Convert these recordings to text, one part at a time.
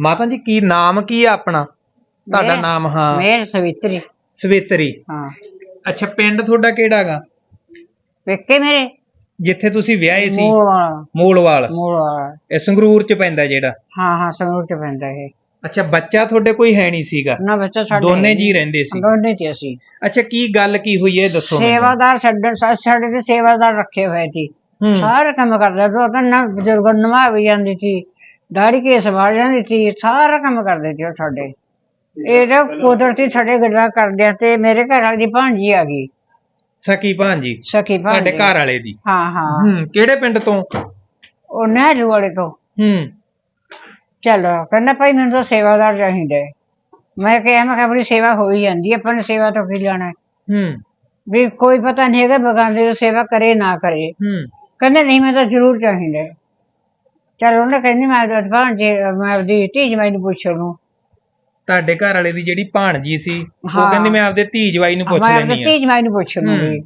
ਮਾਤਾ ਜੀ ਕੀ ਨਾਮ ਕੀ ਆ ਆਪਣਾ? ਤੁਹਾਡਾ ਮੇਰਾ- ਨਾਮ ਹਾਂ। ਮੇਰ ਸਵਿਤਰੀ। ਸਵੇਤਰੀ। ਹਾਂ। ਅੱਛਾ ਪਿੰਡ ਤੁਹਾਡਾ ਕਿਹੜਾਗਾ ਵੇਖੇ ਮੇਰੇ। ਜਿੱਥੇ ਤੁਸੀਂ ਵਿਆਹੇ ਸੀ। ਮੂਲ ਵਾਲਾ ਮੂਲਵਾਲ। ਮੂਲ ਵਾਲਾ ਇਹ ਸੰਗਰੂਰ ਚ ਪੈਂਦਾ ਜਿਹੜਾ? ਹਾਂ ਹਾਂ ਸੰਗਰੂਰ ਚ ਪੈਂਦਾ ਇਹ। ਅੱਛਾ ਬੱਚਾ ਤੁਹਾਡੇ ਕੋਈ ਹੈ ਨਹੀਂ ਸੀਗਾ? ਨਾ ਬੱਚਾ ਸਾਡੇ ਦੋਨੇ ਜੀ ਰਹਿੰਦੇ ਸੀ। ਦੋਨੇ ਤੇ ਅਸੀਂ। ਅੱਛਾ ਕੀ ਗੱਲ ਕੀ ਹੋਈ ਹੈ ਇਹ ਦੱਸੋ ਮੈਨੂੰ। ਸੇਵਾਦਾਰ ਛੱਡਣ ਸਾ- ਸਾਡੇ ਤੇ ਸੇਵਾਦਾਰ ਰੱਖੇ ਹੋਏ ਸੀ। ਹੂੰ। ਸਾਰੇ ਕੰਮ ਕਰਦਾ ਦੋ ਤਾਂ ਨਾ ਬਜ਼ੁਰਗ ਨਵਾ ਵੀ ਜਾਂਦੀ ਸੀ। ਦਾੜੀ ਕੇ ਸੰਭਾਲ ਜਾਂਦੀ ਸੀ ਸਾਰਾ ਕੰਮ ਕਰਦੇ ਸੀ ਉਹ ਸਾਡੇ। ਇਹ ਨਾ ਕੁਦਰਤੀ ਸਾਡੇ ਗੱਲਾਂ ਕਰਦਿਆਂ ਤੇ ਮੇਰੇ ਘਰ ਵਾਲੀ ਦੀ ਭਾਂਜੀ ਆ ਗਈ। ਸਕੀ ਭਾਂਜੀ ਸਕੀ ਤੁਹਾਡੇ ਭਾਂਜੀ ਘਰ ਵਾਲੇ ਦੀ? ਹਾਂ ਹਾਂ। ਹੂੰ ਕਿਹੜੇ ਪਿੰਡ ਤੋਂ? ਉਹ ਨਹਿਰੂ ਵਾਲੇ ਤੋਂ। ਹੂੰ। ਚਲੋ ਕਹਿੰਦਾ ਭਾਈ ਮੈਨੂੰ ਤਾਂ ਸੇਵਾਦਾਰ ਚਾਹੀਦਾ। ਮੈਂ ਕਿਹਾ ਮੈਂ ਕਿਹਾ ਆਪਣੀ ਸੇਵਾ ਹੋ ਹੀ ਜਾਂਦੀ ਹੈ ਆਪਾਂ ਨੇ ਸੇਵਾ ਤੋਂ ਕੀ ਲੈਣਾ ਹੈ? ਹੂੰ। ਵੀ ਕੋਈ ਪਤਾ ਨਹੀਂ ਹੈਗਾ ਬਗਾਨੇ ਦੀ ਸੇਵਾ ਕਰੇ ਨਾ ਕਰੇ। ਹੂੰ। ਕਹਿੰਦੇ ਨਹੀਂ ਮੈਂ ਤਾਂ ਜ਼ਰੂਰ ਚਾਹੀਦਾ ਹੈ। ਚਲ ਉਹਨੇ ਕਹਿੰਦੀ ਮੈਂ ਤਾਂ ਭਾਂਜੇ ਮੈਂ ਆਪਦੀ ਧੀ ਜਮਾਈ ਨੂੰ ਪੁੱਛ ਲੂੰ। ਤੁਹਾਡੇ ਘਰ ਵਾਲੇ ਦੀ ਜਿਹੜੀ ਭਾਣਜੀ ਸੀ ਉਹ ਹਾਂ। ਕਹਿੰਦੀ ਮੈਂ ਆਪਦੇ ਧੀ ਜਵਾਈ ਨੂੰ ਪੁੱਛ ਮੈਂ ਲੈਣੀ ਆ ਧੀ ਜਮਾਈ ਨੂੰ ਪੁੱਛ ਲੂੰਗੀ।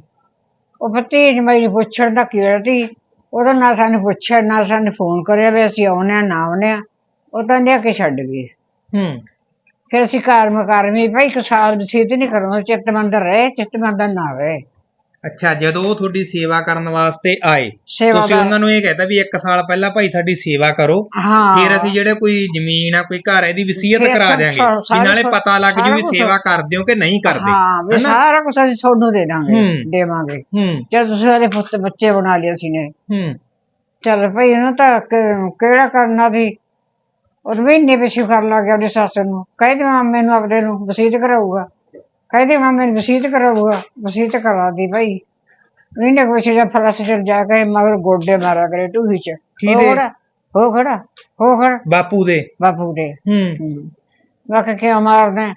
ਉਹ ਫਿਰ ਧੀ ਜਮਾਈ ਨੂੰ ਪੁੱਛਣ ਦਾ ਕੀ ਸੀ? ਉਹਦਾ ਨਾ ਸਾਨੂੰ ਪੁੱਛਿਆ ਨਾ ਸਾਨੂੰ ਫੋਨ ਕਰਿਆ ਵੀ ਅਸੀਂ ਆਉਣੇ ਆ ਨਾ ਆਉਣੇ ਆ ਉਹ ਤਾਂ ਲਿਆ ਕੇ ਛੱਡ ਗਏ ਹੂੰ। ਫਿਰ ਅਸੀਂ ਘਰ ਮਕਾਰ ਵੀ ਭਾਈ ਇੱਕ ਸਾਲ ਬਸੀਤ ਨਹੀਂ ਕਰਾਂਗੇ ਚਿੱਤਮੰਦਰ ਰਹੇ ਚਿੱਤਮੰਦਰ ਨਾ ਰਹੇ। ਅੱਛਾ ਜਦੋਂ ਉਹ ਤੁਹਾਡੀ ਸੇਵਾ ਕਰਨ ਵਾਸਤੇ ਆਏ ਤੁਸੀਂ ਉਹਨਾਂ ਨੂੰ ਇਹ ਕਹਿਤਾ ਵੀ ਇੱਕ ਸਾਲ ਪਹਿਲਾਂ ਭਾਈ ਸਾਡੀ ਸੇਵਾ ਕਰੋ ਹਾਂ। ਫਿਰ ਅਸੀਂ ਜਿਹੜੇ ਕੋਈ ਜ਼ਮੀਨ ਆ ਕੋਈ ਘਰ ਆ ਇਹਦੀ ਵਸੀਅਤ ਕਰਾ ਸਭ- ਵੀ ਨਾਲੇ ਪਤਾ ਲੱਗ ਜੂ ਵੀ। ਸੇਵਾ ਕਰਦੇ ਹੋ ਕਿ ਨਹੀਂ ਕਰਦੇ। ਹਾਂ ਵੀ? ਸਾਰਾ ਕੁਝ ਅਸੀਂ ਤੁਹਾਨੂੰ ਦੇ ਦਾਂਗੇ। ਦੇਵਾਂਗੇ। ਜਦ ਤੁਸੀਂ ਉਹਦੇ ਪੁੱਤ ਬੱਚੇ ਬਣਾ ਲਿਆ ਸੀ ਨੇ। ਚੱਲ ਭਈ ਇਹਨੂੰ ਤਾਂ ਕਿਹੜਾ ਕਰਨਾ ਵੀ? ਉਹ ਮਹੀਨੇ ਪਿੱਛੇ ਕਰ ਲਾ ਗਿਆ ਉਹਦੀ ਸੱਸ ਨੂੰ। ਕਹਿੰਦੇ ਮਾਮੇ ਨੂੰ ਆਪਦੇ ਨੂੰ ਵਸੀਤ ਕਰਾਊਗਾ। ਕਹਿੰਦੇ ਮਾਮੇ ਨੂੰ ਵਸੀਤ ਕਰਾਊਗਾ ਵਸੀਤ ਕਰਾ ਦੀ ਭਾਈ ਇਹਨੇ ਕੁਛ ਜਾਂ ਫਲਸ ਚਲ ਜਾ ਕੇ ਮਗਰ ਗੋਡੇ ਮਾਰਾ ਕਰੇ ਢੂਹੀ ਚ। ਕਿਹਦੇ? ਹੋ ਖੜਾ ਹੋ ਖੜਾ ਹੋ ਖੜਾ। ਬਾਪੂ ਦੇ? ਬਾਪੂ ਦੇ। ਹੂੰ। ਕਿਹਾ ਕਿਉਂ ਮਾਰਦਾ।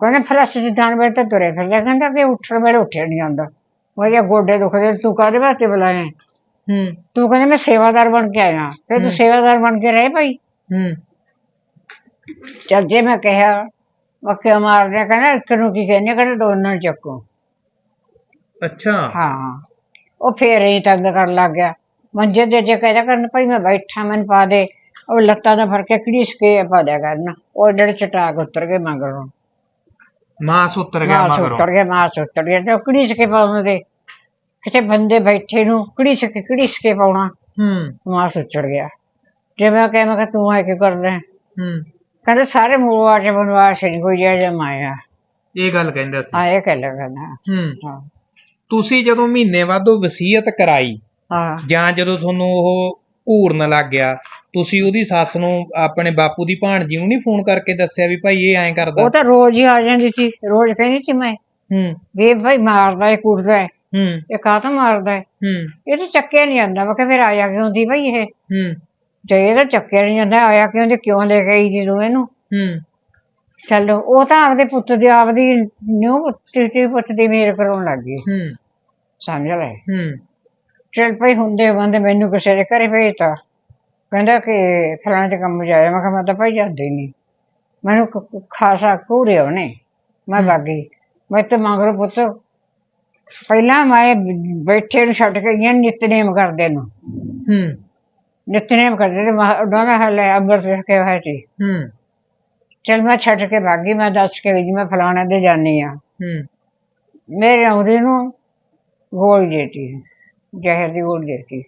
ਕਹਿੰਦਾ ਫਲਸ ਚ ਦਾਨ ਵੇਲੇ ਤਾਂ ਤੁਰੇ ਫਿਰਦਾ। ਕਹਿੰਦਾ ਕਿ ਉੱਠਣ ਵੇਲੇ ਉੱਠਿਆ ਨਹੀਂ ਜਾਂਦਾ। ਮੈਂ ਕਿਹਾ ਗੋਡੇ ਦੁਖਦੇ ਤੂੰ ਕਾਹਦੇ ਵਾਸਤੇ ਬੁਲਾਇਆ ਹੂੰ? ਤੂੰ ਕਹਿੰਦਾ ਮੈਂ ਸੇਵਾਦਾਰ ਬਣ ਕੇ ਆਇਆ। ਫਿਰ ਤੂੰ ਸੇਵਾਦਾਰ ਬਣ ਕੇ ਰਹੇ ਭਾਈ? ਹੂੰ। ਚੱਲ ਜੇ ਮੈਂ ਕਿਹਾ ਮੱਕੇ ਮਾਰਦੇ ਕਹਿੰਦਾ ਇੱਕ ਨੂੰ ਕੀ ਕਹਿੰਦੇ ਕਹਿੰਦੇ ਦੋਨਾਂ ਨੂੰ ਚੱਕੋ। ਅੱਛਾ। ਹਾਂ। ਉਹ ਫੇਰ ਹੀ ਤੰਗ ਕਰਨ ਲੱਗ ਗਿਆ। ਮੰਜੇ ਦੇ ਜੇ ਕਹਿਦਾ ਕਰਨ ਭਾਈ ਮੈਂ ਬੈਠਾ ਮੈਨੂੰ ਪਾ ਦੇ। ਉਹ ਲੱਤਾਂ ਦਾ ਫ਼ਰਕ ਕਿਹੜੀ ਸਕੇ ਪਾ ਦਿਆ ਕਰਨ। ਉਹ ਜਿਹੜੇ ਚਟਾਕ ਉਤਰ ਕੇ ਮਗਰੋਂ। ਮਾਸ ਉਤਰ ਗਿਆ ਮਾਸ ਮਗਰੋਂ। ਉਤਰ ਗਿਆ ਮਾਸ ਉਤਰ ਗਿਆ। ਤੇ ਕਿਹੜੀ ਸਕੇ ਪਾਉਂਦੇ ਕਿਤੇ ਬੰਦੇ ਬੈਠੇ ਨੂੰ ਕਿਹੜੀ ਸਕੇ ਕਿਹੜੀ ਸਕੇ ਪਾਉਣਾ? ਹੂੰ। ਮਾਸ ਉਤਰ ਗਿਆ। ਜੇ ਮੈਂ ਕਿਹਾ ਮੈਂ ਕਿਹਾ ਤੂੰ ਆ ਕੀ ਕਰਦਾ ਹੈ? ਹੂੰ। ਕਹਿੰਦੇ ਸਾਰੇ ਮੂਲਵਾਰ ਚ ਬਨਵਾਸ ਨਹੀਂ ਕੋਈ ਜਿਹੜਾ ਜਮਾਇਆ ਇਹ ਗੱਲ ਕਹਿੰਦਾ ਸੀ। ਹਾਂ ਇਹ ਕਹਿ ਲਗਾ ਹੂੰ। ਹਾਂ। ਤੁਸੀਂ ਜਦੋਂ ਮਹੀਨੇ ਬਾਅਦੋਂ ਵਸੀਅਤ ਕਰਾਈ ਹਾਂ। ਜਾਂ ਜਦੋਂ ਤੁਹਾਨੂੰ ਉਹ ਘੂਰਨ ਲੱਗ ਗਿਆ ਤੁਸੀਂ ਉਹਦੀ ਸੱਸ ਨੂੰ ਆਪਣੇ ਬਾਪੂ ਦੀ ਭਾਣਜੀ ਨੂੰ ਨਹੀਂ ਫੋਨ ਕਰਕੇ ਦੱਸਿਆ ਵੀ ਭਾਈ ਇਹ ਐਂ ਕਰਦਾ? ਉਹ ਤਾਂ ਰੋਜ਼ ਹੀ ਆ ਜਾਂਦੀ ਸੀ। ਰੋਜ਼ ਕਹਿੰਦੀ ਸੀ ਮੈਂ ਹੂੰ। ਵੀ ਇਹ ਭਾਈ ਮਾਰਦਾ ਹੈ ਕੁੱਟਦਾ ਹੈ ਹੂੰ। ਇਹ ਕਾਹਤੋਂ ਮਾਰਦਾ ਹੈ ਹੂੰ। ਇਹ ਤਾਂ ਚੱਕਿਆ ਨਹੀਂ ਜਾਂਦਾ ਮੈਂ ਕਿਹਾ ਫਿਰ ਆਇਆ ਕਿਉਂ ਦੀ ਭਾਈ ਇਹ। ਹੂੰ। ਜੇ ਇਹ ਤਾਂ ਚੱਕਿਆ ਨਹੀਂ ਜਾਂਦਾ ਆਇਆ ਕਿਉਂ ਤੇ ਕਿਉਂ ਲੈ ਕੇ ਆਈ ਜਦੋਂ ਇਹਨੂੰ? ਹੂੰ। ਚਲੋ ਉਹ ਤਾਂ ਆਪਦੇ ਪੁੱਤ ਦੀ ਆਪਦੀ ਨਿਊ ਪੁੱਤ ਪੁੱਤ ਦੀ ਮੇਰ ਕਰਾਉਣ ਲੱਗ ਗਈ। ਹੂੰ। ਸਮਝ ਲੈ। ਹੂੰ। ਚਲ ਭਈ ਹੁੰਦੇ ਬੰਦੇ ਮੈਨੂੰ ਕਿਸੇ ਦੇ ਘਰੇ ਭੇਜਤਾ। ਕਹਿੰਦਾ ਕਿ ਫਲਾਣੇ ਦੇ ਕੰਮ ਜਾਇਆ। ਮੈਂ ਕਿਹਾ ਮੈਂ ਤਾਂ ਭਾਈ ਜਾਂਦੀ ਨਹੀਂ ਮੈਨੂੰ ਖਾਸਾ ਘੂਰਿਆ ਉਹਨੇ। ਮੈਂ ਬਾਗੀ। ਮੈਂ ਤੇ ਮਗਰੋਂ ਪੁੱਤ ਪਹਿਲਾਂ ਮੈਂ ਬੈਠੇ ਨੂੰ ਛੱਡ ਕੇ ਗਿਆ ਨਿਤਨੇਮ ਕਰਦੇ ਨੂੰ। ਹੂੰ। ਨਿਤਨੇਮ ਕਰਦੇ ਤੇ ਮਹਾ- ਉਹਨਾਂ ਦਾ ਹਾਲ ਸਿੱਖ ਕੇ ਹੋਇਆ ਸੀ। ਹੂੰ। ਚਲ ਮੈਂ ਛੱਡ ਕੇ ਭਾਗੀ ਮੈਂ ਦੱਸ ਕੇ ਗਈ ਮੈਂ ਫਲਾਣੇ ਦੇ ਜਾਣੀ ਆ। ਹੂੰ। ਮੇਰੇ ਆਉਂਦੇ ਨੂੰ ਗੋਲੀ ਦੇਤੀ ਜ਼ਹਿਰ ਦੀ ਗੋਲੀ ਦੇਤੀ।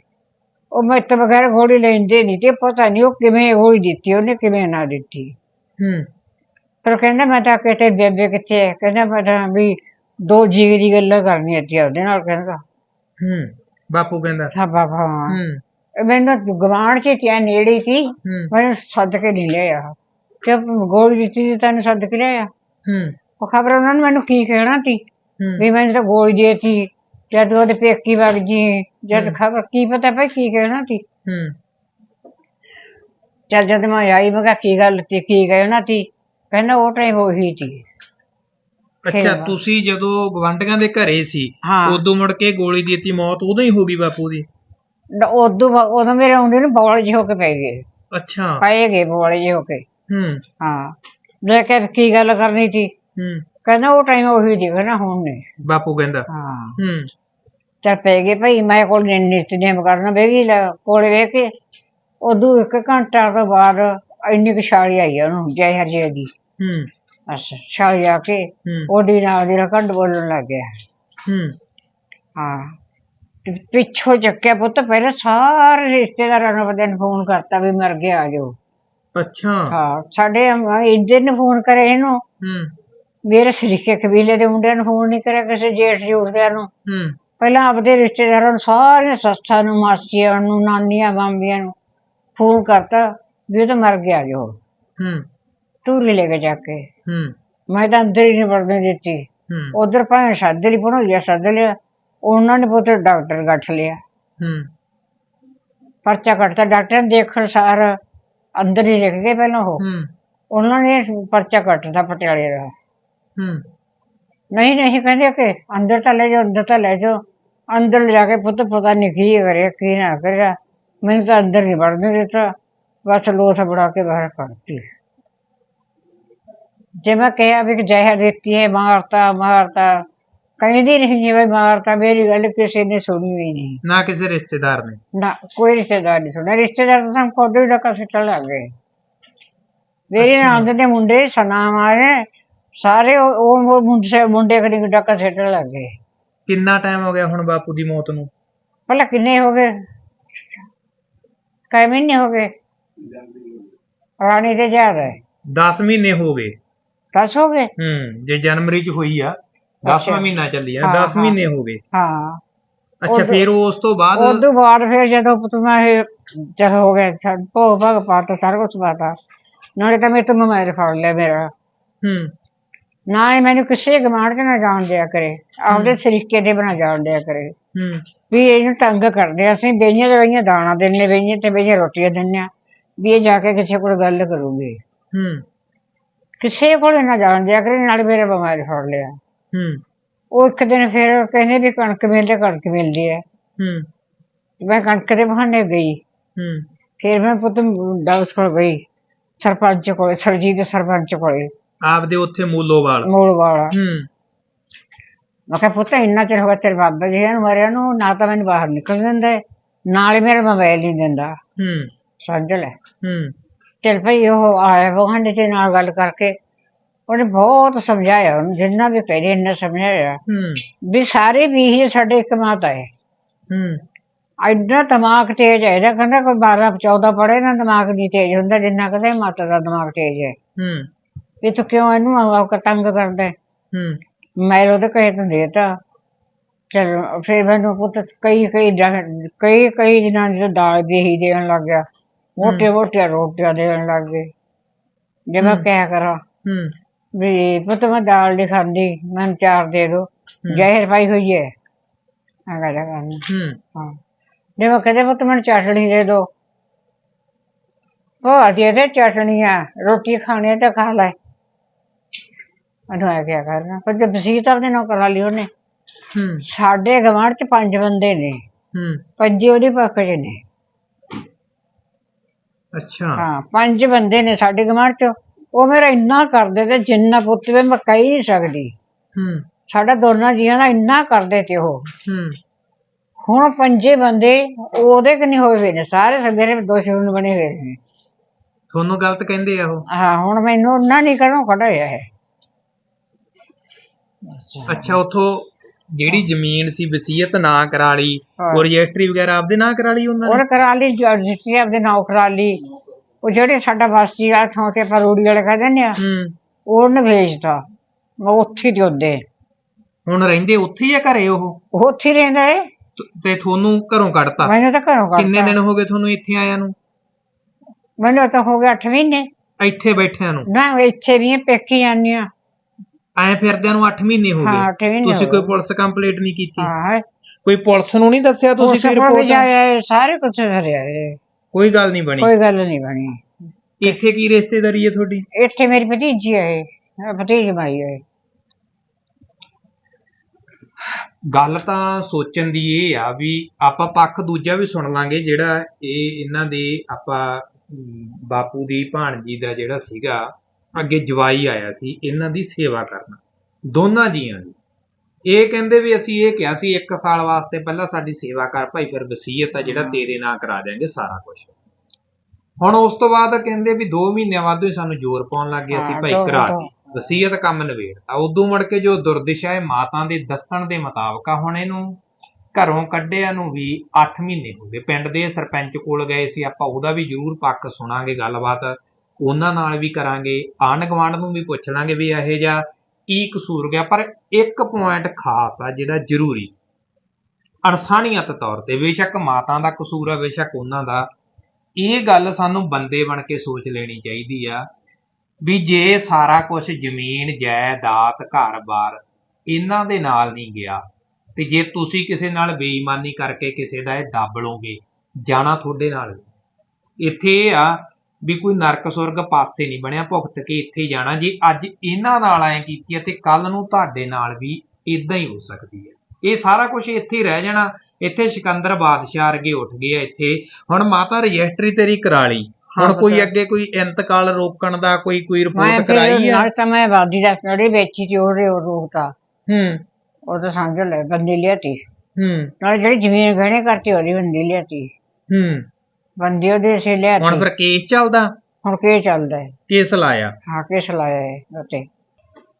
ਉਹ ਮੈਂ ਤਾਂ ਬਗੈਰ ਗੋਲੀ ਲੈਂਦੇ ਨਹੀਂ ਤੇ ਪਤਾ ਨਹੀਂ ਉਹ ਕਿਵੇਂ ਗੋਲੀ ਦਿੱਤੀ ਉਹਨੇ ਕਿਵੇਂ ਨਾ ਦਿੱਤੀ। ਹੂੰ। ਪਰ ਕਹਿੰਦਾ ਮੈਂ ਤਾਂ ਕਿਤੇ ਬੇਬੇ ਕਿੱਥੇ ਹੈ? ਕਹਿੰਦਾ ਮੈਂ ਤਾਂ ਵੀ ਦੋ ਜੀਵ ਦੀ ਗੱਲਾਂ ਕਰਨੀਆਂ ਸੀ ਉਹਦੇ ਨਾਲ ਕਹਿੰਦਾ। ਹੂੰ। ਬਾਪੂ ਕਹਿੰਦਾ। ਹਾਂ ਬਾਬਾ ਹੂੰ। ਮੈਨੂੰ ਗਵਾਂਢ ਚ ਕਿਆ ਨੇੜੇ ਸੀ ਹੂੰ। ਮੈਨੂੰ ਸੱਦ ਕੇ ਨਹੀਂ ਲਿਆ ਕਿ ਗੋਲੀ ਦਿੱਤੀ ਸੀ ਤੈਨੂੰ ਸੱਦ ਕੇ ਲਿਆ ਹੂੰ। ਉਹ ਖਬਰ ਉਹਨਾਂ ਨੇ ਮੈਨੂੰ ਕੀ ਕਹਿਣਾ ਸੀ? ਹੂੰ। ਵੀ ਮੈਨੂੰ ਤਾਂ ਗੋਲੀ ਦੇਤੀ ਜਦ ਉਹਦੇ ਪੇਕੀ ਵਗ ਜੀ ਜਦ ਖਬਰ ਕੀ ਪਤਾ ਭਾਈ ਕੀ ਕਹਿਣਾ ਸੀ? ਹੂੰ। ਚੱਲ ਜਦ ਮੈਂ ਆਈ ਮੈਂ ਕਿਹਾ ਕੀ ਗੱਲ ਸੀ ਕੀ ਕਹਿਣਾ ਸੀ? ਕਹਿੰਦਾ ਉਹ ਟਾਈਮ ਉਹੀ ਸੀ। ਅੱਛਾ। ਤੁਸੀਂ ਜਦੋਂ ਗਵੰਡੀਆਂ ਦੇ ਘਰੇ ਸੀ ਹਾਂ। ਉਦੋਂ ਮੁੜ ਕੇ ਗੋਲੀ ਦਿੱਤੀ ਮੌਤ ਉਦੋਂ ਹੀ ਹੋ ਗਈ ਬਾਪੂ ਦੀ? ਨ- ਉਦੋਂ ਬਾ- ਉਦੋਂ ਮੇਰੇ ਆਉਂਦੇ ਨੇ ਬੌਲ ਜਿਹੇ ਹੋ ਕੇ ਪੈ ਗਏ। ਅੱਛਾ। ਪਏ ਗਏ ਬੌਲ ਜਿਹੇ ਹੋ ਕੇ। ਹੂੰ। ਹਾਂ। ਲੈ ਕੇ ਕੀ ਗੱਲ ਕਰਨੀ ਸੀ? ਹੂੰ। ਕਹਿੰਦਾ ਉਹ ਟਾਈਮ ਉਹੀ ਕਹਿੰਦਾ ਹੁਣ ਨਹੀਂ। ਬਾਪੂ ਕਹਿੰਦਾ। ਹਾਂ। ਹੂੰ। ਚੱਲ ਪੈ ਗਏ ਭਾਈ ਮੈਂ ਕੋਲ ਨਿਤ ਨੇਮ ਕਰਨਾ ਬੇਗੀ ਕੋਲੇ ਵੇਖ ਕੇ। ਉਦੋਂ ਇੱਕ ਘੰਟਾ ਤੋਂ ਬਾਅਦ ਇੰਨੀ ਕੁ ਛਾਲੀ ਆਈ ਆ ਉਹਨੂੰ ਜੈ ਹਰਜੇ ਦੀ। ਹੂੰ। ਅੱਛਾ ਛਾਲੀ ਆ ਕੇ ਹੂੰ। ਉਹਦੀ ਨਾਲ ਦੀ ਕੰਡ ਬੋਲਣ ਲੱਗ ਗਿਆ। ਹੂੰ। ਹਾਂ। ਪਿੱਛੋਂ ਚੱਕਿਆ ਪੁੱਤ ਪਹਿਲਾਂ ਸਾਰੇ ਰਿਸ਼ਤੇਦਾਰਾਂ ਨੂੰ ਨੂੰ ਫੋਨ ਕਰਤਾ ਵੀ ਮਰ ਗਿਆ ਆ ਜਾਓ। ਅੱਛਾ। ਹਾਂ ਸਾਡੇ ਇੱਧਰ ਨੇ ਫੋਨ ਕਰੇ ਇਹਨੂੰ। ਹੂੰ। ਮੇਰੇ ਸਰੀਕੇ ਕਬੀਲੇ ਦੇ ਮੁੰਡਿਆਂ ਨੂੰ ਫੋਨ ਨਹੀਂ ਕਰਿਆ ਕਿਸੇ ਜੇਠ ਜੂਠਦਿਆਂ ਨੂੰ। ਹੂੰ। ਪਹਿਲਾਂ ਆਪਦੇ ਰਿਸ਼ਤੇਦਾਰਾਂ ਨੂੰ ਸਾਰੀਆਂ ਸੱਸਾਂ ਨੂੰ ਮਾਸੀਆਂ ਨੂੰ ਨਾਨੀਆਂ ਮਾਮੀਆਂ ਨੂੰ ਫੋਨ ਕਰਤਾ ਵੀ ਉਹ ਤਾਂ ਮਰ ਗਿਆ ਜੋ ਹੂੰ। ਤੂੰ ਲੈ ਕੇ ਜਾ ਕੇ। ਹੂੰ। ਮੈਂ ਤਾਂ ਅੰਦਰ ਹੀ ਨਹੀਂ ਵੜਨ ਦਿੱਤੀ। ਹੂੰ। ਉਧਰ ਭਾਵੇਂ ਸੱਦ ਲਈ ਭਣੋਈਆ ਸੱਦ ਲਿਆ। ਉਹਨਾਂ ਨੇ ਪੁੱਤ ਡਾਕਟਰ ਗੱਠ ਲਿਆ। ਹੂੰ। ਪਰਚਾ ਕੱਟਤਾ। ਡਾਕਟਰ ਨੇ ਦੇਖਣ ਸਾਰ ਅੰਦਰ ਹੀ ਲਿਖ ਗਏ ਪਹਿਲਾਂ ਉਹ। ਹੂੰ। ਉਹਨਾਂ ਨੇ ਪਰਚਾ ਕੱਟਦਾ ਪਟਿਆਲੇ ਦਾ। ਹੂੰ। ਨਹੀਂ ਨਹੀਂ ਕਹਿੰਦੇ ਕਿ ਅੰਦਰ ਤਾਂ ਲੈ ਜਾਓ ਅੰਦਰ ਤਾਂ ਲੈ ਜਾਓ। ਅੰਦਰ ਜਾ ਕੇ ਪੁੱਤ ਪਤਾ ਨਹੀਂ ਕੀ ਕਰਿਆ ਕੀ ਨਾ ਕਰਿਆ। ਮੈਨੂੰ ਤਾਂ ਅੰਦਰ ਨਹੀਂ ਵੜਨ ਦਿੱਤਾ। ਬਸ ਲੋਥ ਬੜਾ ਕੇ ਬਾਹਰ ਕੱਢਤੀ। ਜੇ ਮੈਂ ਕਿਹਾ ਵੀ ਜ਼ਹਿਰ ਦਿੱਤੀ ਹੈ ਮਾਰਤਾ ਮਾਰਤਾ ਕਹਿੰਦੀ ਨਹੀਂ ਜਿਵੇਂ ਮਾਰਤਾ ਮੇਰੀ ਗੱਲ ਕਿਸੇ ਨੇ ਸੁਣੀ ਹੀ ਨਹੀਂ ਨਾ ਕਿਸੇ ਰਿਸ਼ਤੇਦਾਰ ਨੇ ਨਾ ਕੋਈ ਰਿਸ਼ਤੇਦਾਰ ਨਹੀਂ ਸੁਣਿਆ ਰਿਸ਼ਤੇਦਾਰ ਤਾਂ ਸਾਨੂੰ ਖੁਦ ਹੀ ਡੱਕਾ ਸਿੱਟਣ ਲੱਗ ਗਏ ਮੇਰੇ ਨਾਲ ਦੇ ਮੁੰਡੇ ਸਨਾਮ ਆਏ ਸਾਰੇ ਉਹ ਉਹ ਮੁੰਡੇ ਮੁੰਡੇ ਕਰੀ ਡੱਕਾ ਸਿੱਟਣ ਲੱਗ ਗਏ ਕਿੰਨਾ ਟਾਈਮ ਹੋ ਗਿਆ ਹੁਣ ਬਾਪੂ ਦੀ ਮੌਤ ਨੂੰ ਭਲਾ ਕਿੰਨੇ ਹੋ ਗਏ ਕਈ ਮਹੀਨੇ ਹੋ ਗਏ ਰਾਣੀ ਦੇ ਯਾਦ ਹੈ 10 ਮਹੀਨੇ ਹੋ ਗਏ ਦਸ ਹੋ ਗਏ ਹੂੰ ਜੇ ਜਨਵਰੀ ਚ ਹੋਈ ਆ 10ਵਾਂ ਅੱਛਾ। ਮਹੀਨਾ ਚੱਲੀ ਆ ਹਾਂ, 10 ਹਾਂ। ਮਹੀਨੇ ਹੋ ਗਏ। ਹਾਂ। ਅੱਛਾ ਫਿਰ ਉਸ ਤੋਂ ਬਾਅਦ ਉਦੋਂ ਬਾਅਦ ਫਿਰ ਜਦੋਂ ਪੁੱਤਮਾ ਇਹ ਜਦ ਹੋ ਗਿਆ ਛੱਡ ਭੋਗ ਭਾਗ ਪਾਤਾ ਸਾਰਾ ਕੁਝ ਪਾਤਾ। ਨਾਲੇ ਤਾਂ ਮੇਰੇ ਤੋਂ ਮੋਬਾਈਲ ਫੜ ਲਿਆ ਮੇਰਾ। ਹੂੰ। ਨਾ ਹੀ ਮੈਨੂੰ ਕਿਸੇ ਗਮਾਂਡ ਚ ਨਾ ਜਾਣ ਦਿਆ ਕਰੇ। ਆਪਦੇ ਸਰੀਕੇ ਦੇ ਬਣਾ ਜਾਣ ਦਿਆ ਕਰੇ। ਹੂੰ। ਵੀ ਇਹਨੂੰ ਤੰਗ ਕਰਦੇ ਆ। ਅਸੀਂ ਬੇਈਆਂ ਦੇ ਬਈਆਂ ਦਾਣਾ ਦਿੰਨੇ ਬਈਆਂ ਤੇ ਬਈਆਂ ਰੋਟੀਆਂ ਦਿੰਨੇ ਆ। ਵੀ ਇਹ ਜਾ ਕੇ ਕਿਸੇ ਕੋਲ ਗੱਲ ਕਰੂਗੀ। ਹੂੰ। ਕਿਸੇ ਕੋਲ ਨਾ ਜਾਣ ਦਿਆ ਕਰੇ ਨਾਲੇ ਮੇਰੇ ਬਿਮਾਰ ਫੜ ਲਿਆ। ਹੂੰ। ਉਹ ਇੱਕ ਦਿਨ ਫਿਰ ਕਹਿੰਦੇ ਵੀ ਕਣਕ ਮਿਲਦੇ ਕਣਕ ਮਿਲਦੀ ਹੈ। ਹੂੰ। ਤੇ ਮੈਂ ਕਣਕ ਦੇ ਬਹਾਨੇ ਗਈ। ਹੂੰ। ਫਿਰ ਮੈਂ ਪੁੱਤ ਡਾਊਸ ਕੋਲ ਗਈ ਸਰਪੰਚ ਕੋਲ ਸਰਜੀਤ ਸਰਪੰਚ ਕੋਲ। ਆਪਦੇ ਉੱਥੇ ਮੂਲੋਵਾਲ। ਮੂਲ ਵਾਲਾ ਹੂੰ। ਮੈਂ ਕਿਹਾ ਪੁੱਤ ਇੰਨਾ ਚਿਰ ਹੋ ਗਿਆ ਤੇਰੇ ਬਾਬਾ ਜੀ ਨੂੰ ਮਰਿਆ ਨੂੰ ਨਾ ਤਾਂ ਮੈਨੂੰ ਬਾਹਰ ਨਿਕਲ ਦਿੰਦਾ ਹੈ, ਨਾਲ ਹੀ ਮੇਰਾ ਮੋਬਾਈਲ ਨਹੀਂ ਦਿੰਦਾ। ਹੂੰ। ਸਮਝ ਲੈ। ਹੂੰ। ਚਲ ਭਈ ਉਹ ਆਇਆ ਬਹਾਨੇ ਤੇ ਨਾਲ ਗੱਲ ਕਰਕੇ ਉਹਨੇ ਬਹੁਤ ਸਮਝਾਇਆ ਉਹਨੂੰ ਜਿੰਨਾ ਵੀ ਕਹਦੇ ਇੰਨਾ ਸਮਝਾਇਆ। ਹੂੰ। ਵੀ ਸਾਰੇ ਵੀ ਹੀ ਸਾਡੇ ਇੱਕ ਮਾਤਾ ਹੈ ਹੂੰ। ਐਡਾ ਦਿਮਾਗ ਤੇਜ਼ ਹੈ ਇਹਦਾ ਕਹਿੰਦਾ ਕੋਈ 12 14 ਪੜ੍ਹੇ ਨਾ ਦਿਮਾਗ ਨਹੀਂ ਤੇਜ਼ ਹੁੰਦਾ ਜਿੰਨਾ ਕਹਿੰਦਾ ਮਾਤਾ ਦਾ ਦਿਮਾਗ ਤੇਜ਼ ਹੈ। ਹੂੰ। ਵੀ ਤੂੰ ਕਿਉਂ ਇਹਨੂੰ ਆਪ ਤੰਗ ਕਰਦਾ ਹੈ? ਮੈਂ ਉਹਦੇ ਕਹੇ ਤਾਂ ਦੇਤਾ ਚਲ ਫਿਰ ਮੈਨੂੰ ਪੁੱਤ ਕਈ ਕਈ ਕਈ ਕਈ ਦਿਨਾਂ ਦੀ ਦਾਲ ਵੀ ਹੀ ਦੇਣ ਲੱਗ ਗਿਆ। ਮੋਟੇ ਮੋਟੇ ਰੋਟੀਆਂ ਦੇਣ ਲੱਗ ਗਏ। ਜੇ ਮੈਂ ਕਿਆ ਕਰਾਂ? ਹੂੰ। ਵੀ ਪੁੱਤ ਮੈਂ ਦਾਲ ਨਹੀਂ ਖਾਂਦੀ ਮੈਨੂੰ ਚਾਰ ਦੇ ਦੋ। ਜ਼ਹਿਰ ਪਾਈ ਹੋਈ ਹੈ ਆ ਗਾ ਕਰਨਾ ਹੂੰ। ਹਾਂ। ਜੇ ਮੈਂ ਕਹਦੇ ਪੁੱਤ ਮੈਨੂੰ ਚਟਣੀ ਦੇ ਦੋ। ਉਹ ਆਦੀ ਤੇ ਚਟਣੀ ਆ ਰੋਟੀ ਖਾਣੀ ਹੈ ਤਾਂ ਖਾ ਲੈ। ਅਨੂ ਆ ਕਿਆ ਕਰਨਾ? ਪਰ ਜਦ ਵਸੀਅਤ ਆਪਦੇ ਨਾਲ ਕਰਾ ਲਈ ਉਹਨੇ। ਹੂੰ। ਸਾਡੇ ਗਵਾਂਢ ਚ ਪੰਜ ਬੰਦੇ ਨੇ। ਹੂੰ। ਪੰਜੇ ਉਹਦੇ ਪੱਖ ਚ ਨੇ। ਅੱਛਾ। ਹਾਂ ਪੰਜ ਬੰਦੇ ਨੇ ਸਾਡੇ ਗਵਾਂਢ ਚ। ਉਹ ਮੇਰਾ ਇੰਨਾ ਕਰਦੇ ਤੇ ਜਿੰਨਾ ਪੁੱਤ ਵੀ ਮੈਂ ਕਹਿ ਹੀ ਨਹੀਂ ਸਕਦੀ। ਹੂੰ। ਸਾਡਾ ਦੋਨਾਂ ਜੀਆਂ ਦਾ ਇੰਨਾ ਕਰਦੇ ਤੇ ਉਹ। ਹੂੰ। ਹੁਣ ਪੰਜੇ ਬੰਦੇ ਉਹਦੇ ਕਿ ਨਹੀਂ ਹੋਏ ਹੋਏ ਨੇ? ਸਾਰੇ ਸਵੇਰੇ ਦੁਸ਼ਮਣ ਬਣੇ ਹੋਏ ਨੇ। ਤੁਹਾਨੂੰ ਗਲਤ ਕਹਿੰਦੇ ਆ ਉਹ? ਹਾਂ ਹੁਣ ਮੈਨੂੰ ਉਹਨਾਂ ਨਹੀਂ ਕਰਨੋਂ ਕਢਾਇਆ ਹੈ? ਅੱਛਾ। ਉਥੋਂ ਜਿਹੜੀ ਜ਼ਮੀਨ ਸੀ ਵਸੀਅਤ ਨਾ ਕਰਾ ਲਈ ਹਾਂ। ਉਹ ਰਜਿਸਟਰੀ ਵਗੈਰਾ ਆਪਦੇ ਨਾਂ ਕਰਾ ਲਈ ਉਹਨਾਂ ਨੇ? ਉਹ ਕਰਾ ਲਈ ਰਜਿਸਟਰੀ ਆਪਦੇ ਨਾਂ ਕਰਾ ਲਈ। ਉਹ ਜਿਹੜੇ ਸਾਡਾ ਬਾਸੀ ਵਾਲਾ ਥਾਂ ਤੇ ਆਪਾਂ ਰੂੜੀ ਵਾਲੇ ਕਹਿੰਦੇ ਨੇ ਹੂੰ। ਉਹਨੇ ਵੇਚਤਾ ਉਹ ਉੱਥੇ ਦੇ ਉਹਦੇ ਹੁਣ ਰਹਿੰਦੇ ਉੱਥੇ ਹੀ ਆ ਘਰੇ ਉਹ? ਉਹ ਉੱਥੇ ਹੀ ਰਹਿੰਦਾ ਹੈ ਤ- ਤੇ ਤੁਹਾਨੂੰ ਘਰੋਂ ਕੱਢਤਾ? ਮੈਨੂੰ ਤਾਂ ਘਰੋਂ ਕਿੰਨੇ ਕੱਢਤਾ ਦਿਨ ਹੋ ਗਏ ਤੁਹਾਨੂੰ ਇੱਥੇ ਆਇਆਂ ਨੂੰ? ਮੈਨੂੰ ਤਾਂ ਹੋ ਗਿਆ 8 ਮਹੀਨੇ। ਇੱਥੇ ਬੈਠਿਆਂ ਨੂੰ? ਨਾ ਇੱਥੇ ਵੀ ਪੇਕੀ ਜਾਂਦੀ ਆ। ਐ ਫਿਰਦਿਆਂ ਨੂੰ 8 ਮਹੀਨੇ ਹੋ ਹਾਂ, ਗਏ। ਮਹੀਨੇ ਤੁਸੀਂ ਹੋ ਕੋਈ ਗਏ। ਪੁਲਿਸ ਕੰਪਲੀਟ ਨਹੀਂ ਕੀਤੀ? ਹਾਂ। ਕੋਈ ਪੁਲਿਸ ਨੂੰ ਨਹੀਂ ਦੱਸਿਆ ਤੁਸੀਂ ਉਸ ਕੋਈ ਰਿਪੋਰਟ? ਸਾਰੇ ਕੁਝ ਕਰਿਆ ਹੈ। ਕੋਈ ਗੱਲ ਨਹੀਂ ਬਣੀ। ਕੋਈ ਗੱਲ ਨਹੀਂ ਬਣੀ। ਇੱਥੇ ਕੀ ਰਿਸ਼ਤੇਦਾਰੀ ਹੈ ਤੁਹਾਡੀ? ਇੱਥੇ ਮੇਰੀ ਭਤੀਜੀ ਹੈ ਇਹ, ਭਤੀਜੀ ਮਾਈ ਹੈ ਗੱਲ ਤਾਂ ਸੋਚਣ ਦੀ ਇਹ ਆ ਵੀ ਆਪਾਂ ਪੱਖ ਦੂਜਾ ਵੀ ਸੁਣ ਲਾਂਗੇ ਜਿਹੜਾ ਇਹ ਇਹਨਾਂ ਦੇ ਆਪਾਂ ਅਮ, ਬਾਪੂ ਦੀ ਭਾਣਜੀ ਦਾ ਜਿਹੜਾ ਸੀਗਾ ਅੱਗੇ ਜਵਾਈ ਆਇਆ ਸੀ ਇਹਨਾਂ ਦੀ ਸੇਵਾ ਕਰਨ। ਦੋਨਾਂ ਜੀਆਂ ਦੀ। ਇਹ ਕਹਿੰਦੇ ਵੀ ਅਸੀਂ ਇਹ ਕਿਹਾ ਸੀ 1 ਸਾਲ ਵਾਸਤੇ ਪਹਿਲਾਂ ਸਾਡੀ ਸੇਵਾ ਕਰ ਭਾਈ ਫਿਰ ਵਸੀਅਤ ਆ ਜਿਹੜਾ ਤੇਰੇ ਨਾਂ ਕਰਾ ਦਿਆਂਗੇ ਸਾਰਾ ਕੁਝ ਹੁਣ ਉਸ ਤੋਂ ਬਾਅਦ ਕਹਿੰਦੇ ਵੀ 2 ਮਹੀਨਿਆਂ ਬਾਅਦ ਹੀ ਸਾਨੂੰ ਜ਼ੋਰ ਪਾਉਣ ਲੱਗ ਗਏ ਅਸੀਂ ਭਾਈ ਕਰਾ ਦੋ। ਵਸੀਅਤ ਕੰਮ ਨਵੇੜਤਾ ਉਦੋਂ ਮੁੜ ਕੇ ਜੋ ਦੁਰਦਿਸ਼ਾ ਹੈ ਮਾਤਾ ਦੇ ਦੱਸਣ ਦੇ ਮੁਤਾਬਕ ਆ ਹੁਣ ਇਹਨੂੰ ਘਰੋਂ ਕੱਢਿਆ ਨੂੰ ਵੀ 8 ਮਹੀਨੇ ਹੋ ਗਏ। ਪਿੰਡ ਦੇ ਸਰਪੰਚ ਕੋਲ ਗਏ ਸੀ ਆਪਾਂ ਉਹਦਾ ਵੀ ਜ਼ਰੂਰ ਪੱਖ ਸੁਣਾਂਗੇ ਗੱਲਬਾਤ। ਉਹਨਾਂ ਨਾਲ ਵੀ ਕਰਾਂਗੇ। ਆਂਢ ਗੁਆਂਢ ਨੂੰ ਵੀ ਪੁੱਛ ਲਾਂਗੇ ਵੀ ਇਹੋ ਜਿਹਾ ਕੀ ਕਸੂਰ ਗਿਆ, ਪਰ ਇੱਕ ਪੁਆਇੰਟ ਖਾਸ ਆ ਜਿਹੜਾ ਜ਼ਰੂਰੀ। ਅਰਸਾਣੀਅਤ ਤੌਰ ਤੇ, ਬੇਸ਼ੱਕ ਮਾਤਾ ਦਾ ਕਸੂਰ ਆ, ਬੇਸ਼ੱਕ ਉਹਨਾਂ ਦਾ। ਇਹ ਗੱਲ ਸਾਨੂੰ ਬੰਦੇ ਬਣ ਕੇ ਸੋਚ ਲੈਣੀ ਚਾਹੀਦੀ ਆ ਵੀ ਜੇ ਸਾਰਾ ਕੁਝ ਜ਼ਮੀਨ, ਜਾਇਦਾਦ, ਘਰ-ਬਾਰ ਇਹਨਾਂ ਦੇ ਨਾਲ ਨਹੀਂ ਗਿਆ, ਤੇ ਜੇ ਤੁਸੀਂ ਕਿਸੇ ਨਾਲ ਬੇਈਮਾਨੀ ਕਰਕੇ ਕਿਸੇ ਦਾ ਇਹ ਦੱਬ ਲਓਗੇ, ਜਾਣਾ ਤੁਹਾਡੇ ਨਾਲ। ਇੱਥੇ ਇਹ ਆ ਵੀ ਕੋਈ ਨਰਕ ਸੁਰਗ ਪਾਸੇ ਨਹੀਂ ਬਣਿਆ ਭੁਗਤ ਕੇ ਇੱਥੇ ਹੀ ਜਾਣਾ। ਜੇ ਅੱਜ ਇਹਨਾਂ ਨਾਲ ਐ ਕੀਤੀ ਹੈ ਤੇ ਕੱਲ ਨੂੰ ਤੁਹਾਡੇ ਨਾਲ ਵੀ ਇਦਾਂ ਹੀ ਹੋ ਸਕਦੀ ਹੈ। ਇਹ ਸਾਰਾ ਕੁਝ ਇੱਥੇ ਹੀ ਰਹਿ ਜਾਣਾ। ਇੱਥੇ ਸਿਕੰਦਰ ਬਾਦਸ਼ਾਹ ਵਰਗੇ ਉੱਠ ਗਏ ਆ ਇੱਥੇ। ਹੁਣ ਮਾਤਾ ਰਜਿਸਟਰੀ ਤੇਰੀ ਕਰਾ ਲਈ। ਹੁਣ ਹਾਂ, ਕੋਈ। ਅੱਗੇ ਕੋਈ ਇੰਤਕਾਲ ਰੋਕਣ ਦਾ ਕੋਈ ਕੋਈ ਰਿਪੋਰਟ ਕਰਾਈ ਆ? ਨਾਲ ਤਾਂ ਮੈਂ ਆਬਾਦੀ ਦਾ ਸਟੱਡੀ ਵੇਚੀ ਤੇ ਉਹਦੇ ਉਹ ਰੋਕਤਾ ਹੂੰ। ਉਹ ਤਾਂ ਸਮਝ ਲੈ ਬੰਦੀ ਲਿਆਤੀ। ਹੂੰ। ਨਾਲ ਜਿਹੜੀ ਜ਼ਮੀਨ ਗਹਿਣੇ ਕਰਤੀ ਉਹਦੀ ਬੰਦੀ ਲਿਆਤੀ। ਹੂੰ। ਬੰਦੀ ਉਹਦੇ ਸੇ ਹੁਣ ਲਿਆਤੀ ਫਿਰ ਕੇਸ ਚੱਲਦਾ? ਹੁਣ ਕੀ ਚੱਲਦਾ ਹੈ। ਕੇਸ ਲਾਇਆ? ਹਾਂ ਕਿਸ ਲਾਇਆ ਹੈ ਉਤੇ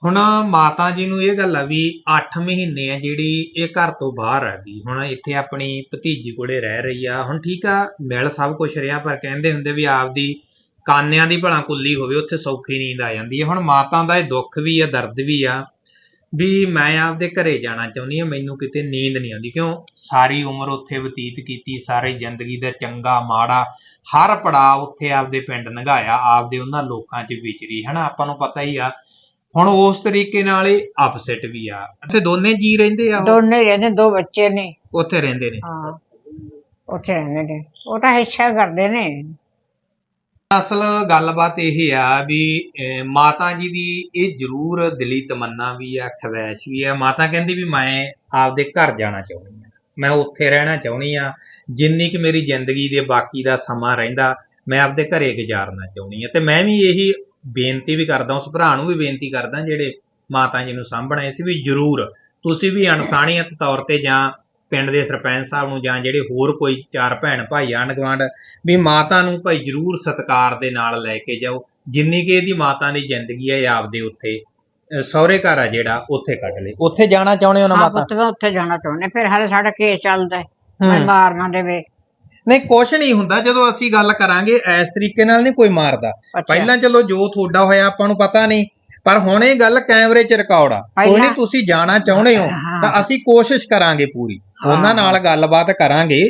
ਹੁਣ ਮਾਤਾ ਜੀ ਨੂੰ ਇਹ ਗੱਲ ਆ ਵੀ 8 ਮਹੀਨੇ ਆ ਜਿਹੜੀ ਇਹ ਘਰ ਤੋਂ ਬਾਹਰ ਆ ਗਈ ਹੁਣ ਇੱਥੇ ਆਪਣੀ ਭਤੀਜੀ ਕੋਲੇ ਰਹਿ ਰਹੀ ਆ। ਹੁਣ ਠੀਕ ਆ ਮਿਲ ਸਭ ਕੁਝ ਰਿਹਾ ਪਰ ਕਹਿੰਦੇ ਹੁੰਦੇ ਵੀ ਆਪਦੀ ਕਾਨਿਆਂ ਦੀ ਭਲਾ ਕੁੱਲੀ ਹੋਵੇ ਉੱਥੇ ਸੌਖੀ ਨੀਂਦ ਆ ਜਾਂਦੀ ਹੈ ਹੁਣ ਮਾਤਾ ਦਾ ਇਹ ਦੁੱਖ ਵੀ ਆ ਦਰਦ ਵੀ ਆ। ਵੀ ਮੈਂ ਆਪਦੇ ਘਰੇ ਜਾਣਾ ਚਾਹੁੰਦੀ ਆ ਮੈਨੂੰ ਕਿਤੇ ਨੀਂਦ ਨਹੀਂ ਆਉਂਦੀ। ਕਿਉਂ? ਸਾਰੀ ਉਮਰ ਉੱਥੇ ਬਤੀਤ ਕੀਤੀ ਸਾਰੀ ਜ਼ਿੰਦਗੀ ਦਾ ਚੰਗਾ ਮਾੜਾ ਹਰ ਪੜਾਅ ਉੱਥੇ ਆਪਦੇ ਪਿੰਡ ਲੰਘਾਇਆ ਆਪਦੇ ਉਹਨਾਂ ਲੋਕਾਂ 'ਚ ਵਿਚਰੀ ਹਨਾ? ਆਪਾਂ ਨੂੰ ਪਤਾ ਹੀ ਆ। ਹੁਣ ਉਸ ਤਰੀਕੇ ਨਾਲ ਇਹ ਅਪਸੈਟ ਵੀ ਆ। ਉੱਥੇ ਦੋਨੇ ਜੀ ਰਹਿੰਦੇ ਆ ਉਹ? ਦੋਨੇ ਰਹਿੰਦੇ ਦੋ ਬੱਚੇ ਨੇ। ਉੱਥੇ ਰਹਿੰਦੇ ਨੇ? ਹਾਂ। ਉੱਥੇ ਰਹਿੰਦੇ ਨੇ। ਉਹ ਤਾਂ ਇੱਛਾ ਕਰਦੇ ਨੇ। ਅਸਲ ਗੱਲਬਾਤ ਇਹ ਆ ਵੀ ਮਾਤਾ ਜੀ ਦੀ ਇਹ ਜ਼ਰੂਰ ਦਿਲੀ ਤਮੰਨਾ ਵੀ ਆ ਖਵੈਸ਼ ਵੀ ਆ। ਮਾਤਾ ਕਹਿੰਦੀ ਵੀ ਮੈਂ ਆਪਦੇ ਘਰ ਜਾਣਾ ਚਾਹੁੰਦੀ ਆ। ਮੈਂ ਉੱਥੇ ਰਹਿਣਾ ਚਾਹੁੰਦੀ ਆ। ਜਿੰਨੀ ਕਿ ਮੇਰੀ ਜ਼ਿੰਦਗੀ ਦੇ ਬਾਕੀ ਦਾ ਸਮਾਂ ਰਹਿੰਦਾ, ਮੈਂ ਆਪਦੇ ਘਰੇ ਗੁਜ਼ਾਰਨਾ ਚਾਹੁੰਦੀ ਆ। ਤੇ ਮੈਂ ਵੀ ਇਹੀ ਬੇਨਤੀ ਵੀ ਕਰਦਾ ਉਸ ਭਰਾ ਨੂੰ ਵੀ ਬੇਨਤੀ ਕਰਦਾ ਜਿਹੜੇ ਮਾਤਾ ਜੀ ਨੂੰ ਸਾਂਭਣਾ ਸੀ ਵੀ ਜ਼ਰੂਰ ਤੁਸੀਂ ਵੀ ਅਣਸਾਣੀਅਤ ਤੌਰ ਤੇ ਜਾਂ ਪਿੰਡ ਦੇ ਸਰਪੰਚ ਸਾਹਿਬ ਨੂੰ ਜਾਂ ਜਿਹੜੇ ਹੋਰ ਕੋਈ ਚਾਰ ਭੈਣ ਭਾਈ ਆਂਢ ਗੁਆਂਢ ਵੀ ਮਾਤਾ ਨੂੰ ਭਾਈ ਜ਼ਰੂਰ ਸਤਿਕਾਰ ਦੇ ਨਾਲ ਲੈ ਕੇ ਜਾਓ। ਜਿੰਨੀ ਕਿ ਇਹਦੀ ਮਾਤਾ ਦੀ ਜ਼ਿੰਦਗੀ ਹੈ ਇਹ ਆਪਦੇ ਉੱਥੇ ਅਹ ਸਹੁਰੇ ਘਰ ਆ ਜਿਹੜਾ ਉੱਥੇ ਕੱਢ ਲੇ ਉੱਥੇ ਜਾਣਾ ਚਾਹੁੰਦੇ ਹੋ ਨਾ ਹਾਂ ਮਾਤਾ? ਪੁੱਤ ਮੈਂ ਉੱਥੇ ਜਾਣਾ ਚਾਹੁੰਦੇ ਫਿਰ ਹਾਲੇ ਸਾਡਾ ਕੇਸ ਚੱਲਦਾ ਹੈ। ਮੈਂ ਹੂੰ। ਮਾਰ ਨਾ ਦੇਵੇ। ਨਹੀਂ ਕੁਛ ਨਹੀਂ ਹੁੰਦਾ। ਜਦੋਂ ਅਸੀਂ ਗੱਲ ਕਰਾਂਗੇ ਇਸ ਤਰੀਕੇ ਨਾਲ ਨਹੀਂ ਕੋਈ ਮਾਰਦਾ। ਅੱਛਾ। ਪਹਿਲਾਂ ਚਲੋ ਜੋ ਤੁਹਾਡਾ ਹੋਇਆ ਆਪਾਂ ਨੂੰ ਪਤਾ ਨਹੀਂ। ਪਰ ਹੁਣ ਇਹ ਗੱਲ ਕੈਮਰੇ 'ਚ ਰਿਕਾਰਡ ਆ। ਕੋਈ ਨਹੀਂ ਤੁਸੀਂ ਜਾਣਾ ਚਾਹੁੰਦੇ ਹੋ। ਤਾਂ ਅਸੀਂ ਕੋਸ਼ਿਸ਼ ਕਰਾਂਗੇ ਪੂਰੀ। ਉਹਨਾਂ ਨਾਲ ਗੱਲਬਾਤ ਕਰਾਂਗੇ।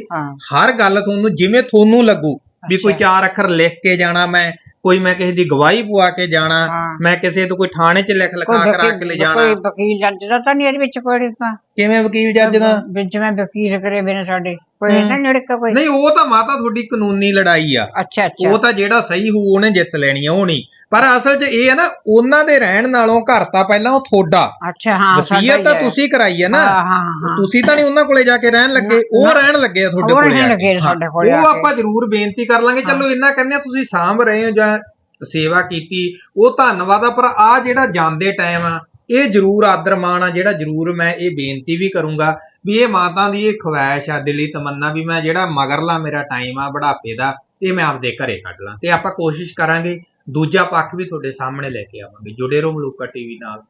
ਹਰ ਗੱਲ ਤੁਹਾਨੂੰ ਜਿਵੇਂ ਤੁਹਾਨੂੰ ਲੱਗੂ ਵੀ ਕੋਈ। ਚਾਰ ਅੱਖਰ ਲਿਖ ਕੇ ਜਾਣਾ ਮੈਂ ਕੋਈ ਮੈਂ ਕਿਸੇ ਦੀ ਗਵਾਹੀ ਪਵਾ ਕੇ ਜਾਣਾ। ਮੈਂ ਕਿਸੇ ਤੋਂ ਕੋਈ ਥਾਣੇ 'ਚ ਲਿਖ ਲਿਖਾ ਕਰਾ ਕੇ ਲੈ ਜਾਣਾ। ਕੋਈ ਵਕੀਲ ਜੱਜ ਦਾ ਤਾਂ ਨਹੀਂ ਇਹਦੇ ਵਿੱਚ ਕੋਈ ਤਾਂ ਕਿਵੇਂ ਵਕੀਲ ਜੱਜ ਦਾ? ਵਿੱਚ ਮੈਂ ਵਕੀਲ ਕਰੇ ਬਿਨ ਸਾਡੇ। ਕੋਈ ਹੂੰ। ਨਾ ਲੜਕਾ ਕੋਈ? ਨਹੀਂ ਉਹ ਤਾਂ ਮਾਤਾ ਤੁਹਾਡੀ ਕਾਨੂੰਨੀ ਲੜਾਈ ਆ। ਅੱਛਾ ਅੱਛਾ। ਉਹ ਤਾਂ ਜਿਹੜਾ ਸਹੀ ਹੋਊ ਉਹਨੇ ਜਿੱਤ ਲੈਣੀ ਆ ਉਹ ਨਹੀਂ। ਪਰ ਅਸਲ 'ਚ ਇਹ ਹੈ ਨਾ ਉਹਨਾਂ ਦੇ ਰਹਿਣ ਨਾਲੋਂ ਘਰ ਤਾਂ ਪਹਿਲਾਂ ਉਹ ਤੁਹਾਡਾ। ਅੱਛਾ ਹਾਂ ਵਸੀਅਤ ਤਾਂ। ਤੁਸੀਂ ਕਰਾਈ ਹੈ ਨਾ। ਹਾਂ ਹਾਂ ਹਾਂ ਤੁਸੀਂ ਤਾਂ ਨਹੀਂ ਉਹਨਾਂ ਕੋਲੇ ਜਾ ਕੇ ਰਹਿਣ ਲੱਗੇ ਉਹ ਰਹਿਣ ਲੱਗੇ ਆ ਤੁਹਾਡੇ ਕੋਲੇ ਉਹ। ਆਪਾਂ ਜ਼ਰੂਰ ਬੇਨਤੀ ਕਰ ਲਾਂਗੇ ਚਲੋ ਇੰਨਾ ਕਹਿੰਦੇ ਆ ਤੁਸੀਂ ਸਾਂਭ ਰਹੇ ਹੋ ਜਾਂ ਸੇਵਾ ਕੀਤੀ ਉਹ ਧੰਨਵਾਦ ਆ ਪਰ ਆ ਜਿਹੜਾ ਜਾਂਦੇ ਟਾਈਮ ਆ ਇਹ ਜ਼ਰੂਰ ਆਦਰ ਮਾਣ ਆ ਜਿਹੜਾ ਜ਼ਰੂਰ ਮੈਂ ਇਹ ਬੇਨਤੀ ਵੀ ਕਰੂੰਗਾ ਵੀ ਇਹ ਮਾਤਾ ਦੀ ਇਹ ਖਵਾਇਸ਼ ਆ ਦਿਲੀ ਤਮੰਨਾ ਵੀ ਮੈਂ ਜਿਹੜਾ ਮਗਰਲਾ ਮੇਰਾ ਟਾਈਮ ਆ ਬੁਢਾਪੇ ਦਾ ਇਹ ਮੈਂ ਆਪਦੇ ਘਰੇ ਕੱਢ ਲਾਂ। ਤੇ ਆਪਾਂ ਕੋਸ਼ਿਸ਼ ਕਰਾਂਗੇ, ਦੂਜਾ ਪੱਖ ਵੀ ਤੁਹਾਡੇ ਸਾਹਮਣੇ ਲੈ ਕੇ ਆਵਾਂਗੇ। ਜੁੜੇ ਰਹੋ ਮਲੂਕਾ ਟੀਵੀ ਨਾਲ।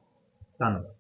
ਧੰਨਵਾਦ।